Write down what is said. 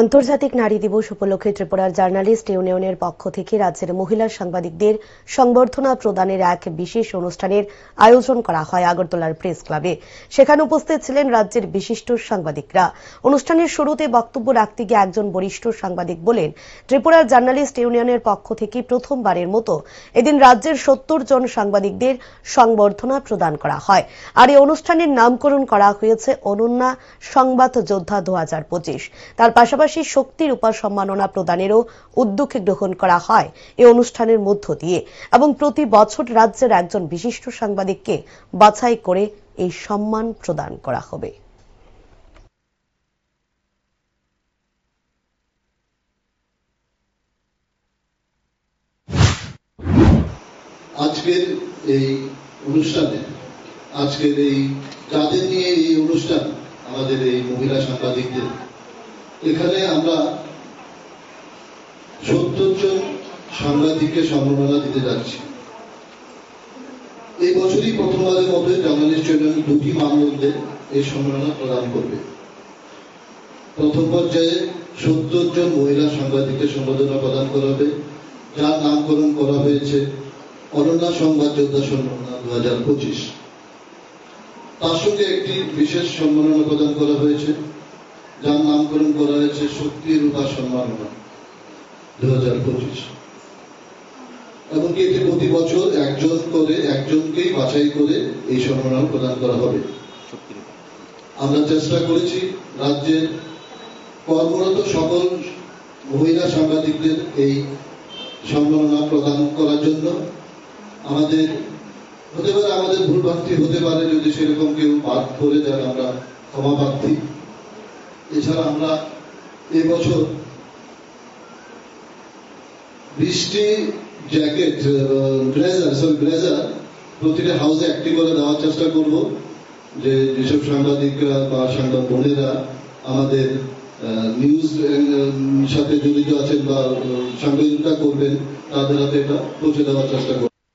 আন্তর্জাতিক নারী দিবস উপলক্ষে ত্রিপুরার জার্নালিস্ট ইউনিয়নের পক্ষ থেকে রাজ্যের মহিলা সাংবাদিকদের সংবর্ধনা প্রদানের এক বিশেষ অনুষ্ঠানের আয়োজন করা হয় আগরতলার প্রেস ক্লাবে। সেখানে উপস্থিত ছিলেন রাজ্যের বিশিষ্ট সাংবাদিকরা। অনুষ্ঠানের শুরুতে বক্তব্য রাখতে গিয়ে একজন বরিষ্ঠ সাংবাদিক বলেন, ত্রিপুরার জার্নালিস্ট ইউনিয়নের পক্ষ থেকে প্রথমবারের মতো এদিন রাজ্যের সত্তর জন সাংবাদিকদের সংবর্ধনা প্রদান করা হয়। আর এই অনুষ্ঠানের নামকরণ করা হয়েছে অনন্যা সংবাদ যোদ্ধা দুহাজার পঁচিশ। তার পাশাপাশি শক্তির উপর সম্মাননা প্রদানেরও উদ্যোগ গ্রহণ করা হয় এই অনুষ্ঠানের মধ্য দিয়ে এবং প্রতি বছর রাজ্যের একজন বিশিষ্ট সাংবাদিককে বাছাই করে এই সম্মান প্রদান করা হবে। আজকের এই অনুষ্ঠানে, আজকের এই যাদের নিয়ে এই অনুষ্ঠান, আমাদের এই মহিলা সাংবাদিকদের এখানে আমরা সত্তর জন সাংবাদিককে সম্মাননা দিতে যাচ্ছি। এই বছরই প্রথমবারের মধ্যে জার্নালিস্ট ইউনিয়ন দুটি মানদণ্ডে এই সম্মাননা প্রদান করবে। প্রথম পর্যায়ে সত্তর জন মহিলা সাংবাদিককে সম্বোধনা প্রদান করা হবে, যার নামকরণ করা হয়েছে অনন্যা সংবাদ যোদ্ধা সম্মাননা দু হাজার পঁচিশ। তার সঙ্গে একটি বিশেষ সম্মাননা প্রদান করা হয়েছে। যার নামকরণ করা হয়েছে শক্তি রূপা সম্মাননা দু হাজার পঁচিশ। এমনকি এটি প্রতি বছর একজন করে একজনকেই বাছাই করে এই সম্মাননা প্রদান করা হবে। আমরা চেষ্টা করেছি রাজ্যের কর্মরত সকল মহিলা সাংবাদিকদের এই সম্মাননা প্রদান করার জন্য। আমাদের হতে পারে আমাদের ভুল ভ্রান্তি হতে পারে যদি সেরকম কেউ বাদ করে দেন আমরা ক্ষমা প্রার্থী এছাড়া আমরা এবছর বৃষ্টি জ্যাকেট ব্লেজার সরি ব্লেজার প্রতিটা হাউসে একটি করে দেওয়ার চেষ্টা করব। যে যেসব সাংবাদিকরা বা সাংবাদ বোনেরা আমাদের নিউজ সাথে জড়িত আছেন বা সাংবাদিকতা করবেন, তাদের হাতে এটা পৌঁছে দেওয়ার চেষ্টা করব।